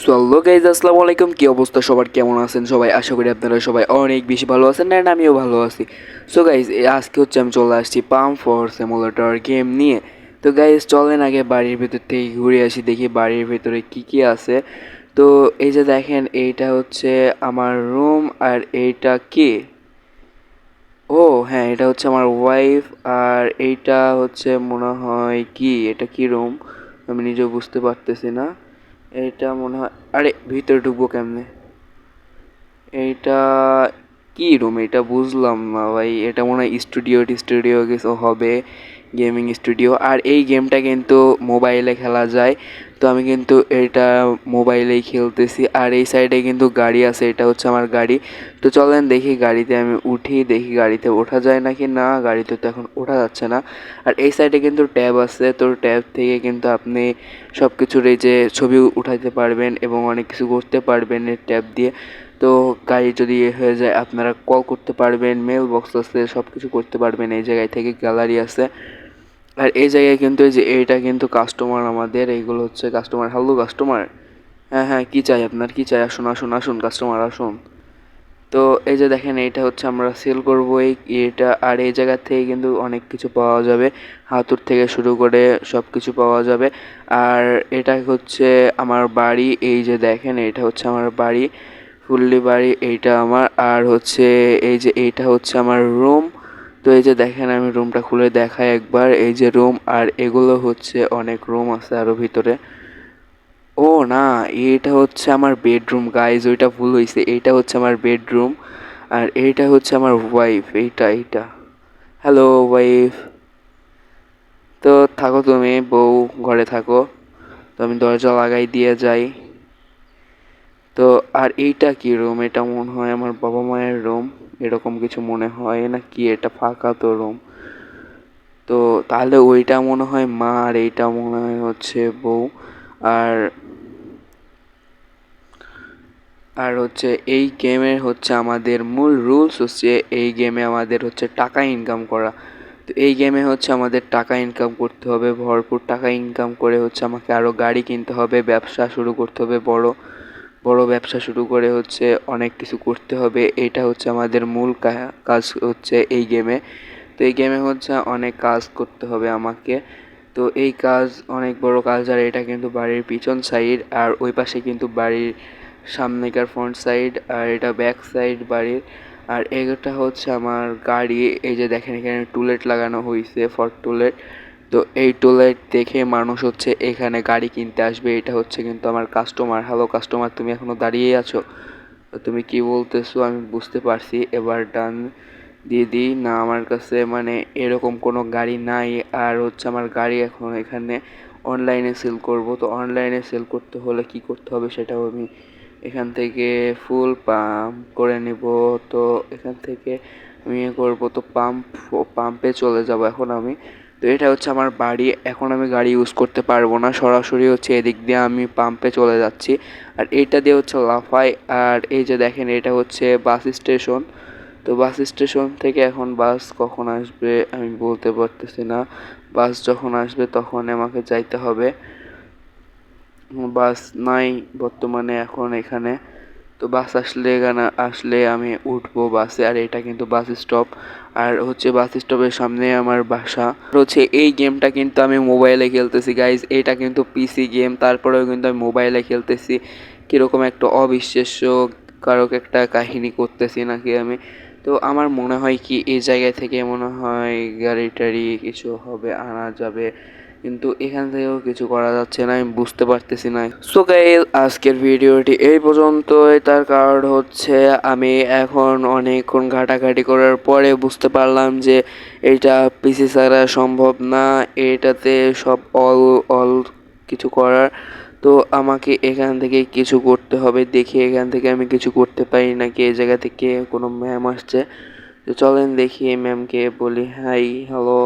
So hello guys আসসালামু আলাইকুম। কী অবস্থা? সবার কেমন আছেন? সবাই আশা করি আপনারা সবাই অনেক বেশি ভালো আছেন অ্যান্ড আমিও ভালো আছি। সো গাইজ আজকে হচ্ছে আমি চলে আসছি পাম ফর সিমুলেটর গেম নিয়ে। তো গাইজ চলেন আগে বাড়ির ভেতর থেকে ঘুরে আসি, দেখি বাড়ির ভেতরে কি কি আছে। তো, এই যে দেখেন, এইটা হচ্ছে আমার রুম আর এইটা কি? ও হ্যাঁ এটা হচ্ছে আমার ওয়াইফ আর এইটা হচ্ছে মনে হয় কি? এটা কি রুম আমি নিজেও বুঝতে পারতেছি না। এইটা মনে হয়, আরে ভিতরে ঢুকবো কেমনে? এইটা কি রুম এটা বুঝলাম না ভাই, এটা মনে হয় স্টুডিও স্টুডিও কিছু হবে গেমিং স্টুডিও আর এই গেমটা কিন্তু মোবাইলে খেলা যায়। তো আমি কিন্তু এটা মোবাইলেই খেলতেছি। আর এই সাইডে কিন্তু গাড়ি আছে, এটা হচ্ছে আমার গাড়ি। তো চলেন দেখি গাড়িতে আমি উঠি, দেখি গাড়িতে ওঠা যায় নাকি না, গাড়িতে তো এখন ওঠা যাচ্ছে না। আর এই সাইডে কিন্তু ট্যাব আছে, তো ট্যাব থেকে কিন্তু আপনি সব কিছুর এই যে ছবি উঠাতে পারবেন এবং অনেক কিছু করতে পারবেন এই ট্যাব দিয়ে। তো গাড়ি যদি এ হয়ে যায়, আপনারা কল করতে পারবেন মেল বক্স আছে সব কিছু করতে পারবেন এই জায়গায় থেকে গ্যালারি আছে। আর এই জায়গায় কিন্তু এই যে এইটা কিন্তু কাস্টমার আমাদের, এইগুলো হচ্ছে কাস্টমার হ্যালো কাস্টমার হ্যাঁ হ্যাঁ কী চাই আপনার? কী চাই? আসুন আসুন আসুন কাস্টমার আসুন। তো এই যে দেখেন, এইটা হচ্ছে আমরা সেল করব এই এটা। আর এই জায়গা থেকে কিন্তু অনেক কিছু পাওয়া যাবে। হাতুর থেকে শুরু করে সব কিছু পাওয়া যাবে। আর এটা হচ্ছে আমার বাড়ি। এই যে দেখেন এটা হচ্ছে আমার বাড়ি। ফুললি বাড়ি, এইটা আমার। আর হচ্ছে এই যে এইটা হচ্ছে আমার রুম তো এই যে দেখেন, আমি রুমটা খুলে দেখাই একবার। এই যে রুম আর এগুলো হচ্ছে অনেক রুম আছে আরও ভিতরে। ও না, এটা হচ্ছে আমার বেডরুম গাইজ ওইটা ভুল হয়েছে এইটা হচ্ছে আমার বেডরুম আর এইটা হচ্ছে আমার ওয়াইফ এইটা এইটা। হ্যালো ওয়াইফ তো থাকো তুমি, বউ, ঘরে থাকো। তো আমি দরজা লাগাই দিয়ে যাই। আর এইটা কি রুম এটা মনে হয় আমার বাবা মায়ের রুম এরকম কিছু মনে হয় না কি? এটা ফাঁকা তো রুম তো তাহলে ওইটা মনে হয় মা, আর এইটা মনে হয় হচ্ছে বউ। আর আর হচ্ছে এই গেমের হচ্ছে আমাদের মূল রুলস হচ্ছে এই গেমে আমাদের হচ্ছে টাকা ইনকাম করা। তো এই গেমে হচ্ছে আমাদের টাকা ইনকাম করতে হবে, ভরপুর টাকা ইনকাম করে হচ্ছে আমাকে আরও গাড়ি কিনতে হবে, ব্যবসা শুরু করতে হবে বড়। বড় ব্যবসা শুরু করে হচ্ছে অনেক কিছু করতে হবে। এটা হচ্ছে আমাদের মূল কাজ হচ্ছে এই গেমে তো এই গেমে হচ্ছে অনেক কাজ করতে হবে আমাকে। তো এই কাজ, অনেক বড় কাজ, আর এটা কিন্তু বাড়ির পিছন সাইড আর ওই পাশে কিন্তু বাড়ির সামনেকার ফ্রন্ট সাইড আর এটা ব্যাক সাইড বাড়ির। আর এটা হচ্ছে আমার গাড়ি, এই যে দেখেন এখানে টুলেট লাগানো হয়েছে ফর টুলেট। তো এই টুলেট দেখে মানুষ হচ্ছে এখানে গাড়ি কিনতে আসবে, এটা হচ্ছে কিন্তু আমার কাস্টমার হ্যালো কাস্টমার তুমি এখনও দাঁড়িয়ে আছো? তুমি কি বলতেছো? আমি বুঝতে পারছি। এবার ডান দিয়ে দিই। না, আমার কাছে মানে এরকম কোনো গাড়ি নাই। আর হচ্ছে আমার গাড়ি এখন এখানে অনলাইনে সেল করব। তো অনলাইনে সেল করতে হলে কি করতে হবে সেটাও আমি এখান থেকে ফুল পাম্প করে নিব। তো এখান থেকে আমি করব। তো পাম্প পাম্পে চলে যাব এখন আমি। তো এটা হচ্ছে আমার বাড়ি। এখন আমি গাড়ি ইউজ করতে পারব না। সরাসরি হচ্ছে এদিক দিয়ে আমি পাম্পে চলে যাচ্ছি। আর এটা দিয়ে হচ্ছে লাফাই। আর এই যে দেখেন, এটা হচ্ছে বাস স্টেশন তো বাস স্টেশন থেকে এখন বাস কখন আসবে আমি বলতে পারতেছি না। বাস যখন আসবে তখন আমাকে যাইতে হবে। বাস নাই বর্তমানে এখন এখানে। তো বাস আসলে এখানে আসলে আমি উঠবো বাসে, আর এটা কিন্তু বাস স্টপ। আর হচ্ছে বাস স্টপের সামনে আমার বাসা। হচ্ছে এই গেমটা কিন্তু আমি মোবাইলে খেলতেছি গাইজ এটা কিন্তু পিসি গেম, তারপরেও কিন্তু আমি মোবাইলে খেলতেছি। কীরকম একটা অবিশ্বাস্য কারক একটা কাহিনী করতেছি নাকি আমি। তো আমার মনে হয় কি, এই জায়গা থেকে মনে হয় গাড়ি টাড়ি কিছু হবে, আনা যাবে। কিন্তু এখান থেকেও কিছু করা যাচ্ছে না, আমি বুঝতে পারতেছি না। সো গাইল আজকের ভিডিওটি এই পর্যন্তই। তার কারণ হচ্ছে আমি এখন অনেকক্ষণ ঘাটাঘাটি করার পরে বুঝতে পারলাম যে এটা পিসি ছাড়া সম্ভব না, এটাতে সব অল অল কিছু করার। তো আমাকে এখান থেকে কিছু করতে হবে, দেখি এখান থেকে আমি কিছু করতে পারি নাকি এই জায়গা থেকে কোনো ম্যাম আসছে। তো চলেন দেখি ম্যামকে বলি হাই হ্যালো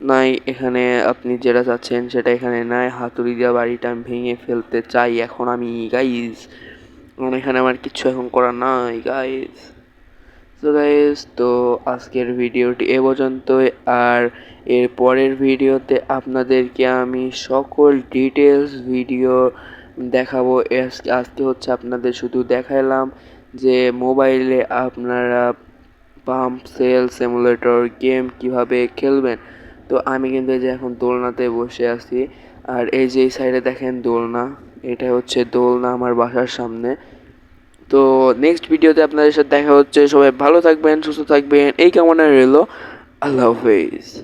নাই, এখানে আপনি যেটা চাচ্ছেন সেটা এখানে নাই। হাতুড়ি দিয়ে বাড়িটা আমি ভেঙে ফেলতে চাই এখন আমি গাইজ এখানে আমার কিছু এখন করার নাই গাইজ তো গাইজ তো আজকের ভিডিওটি এ পর্যন্তই। আর এর পরের ভিডিওতে আপনাদেরকে আমি সকল ডিটেলস ভিডিও দেখাবো। আজকে হচ্ছে আপনাদের শুধু দেখাইলাম যে মোবাইলে আপনারা পাম্প সেল সিমুলেটর গেম কীভাবে খেলবেন। তো আমি কিন্তু এই যে এখন দোলনাতে বসে আছি। আর এই যে এই সাইডে দেখেন দোলনা, এটা হচ্ছে দোলনা আমার বাসার সামনে। তো নেক্সট ভিডিওতে আপনাদের সাথে দেখা হচ্ছে। সবাই ভালো থাকবেন, সুস্থ থাকবেন। এই কামনা রইল। আল্লাহ হাফেজ।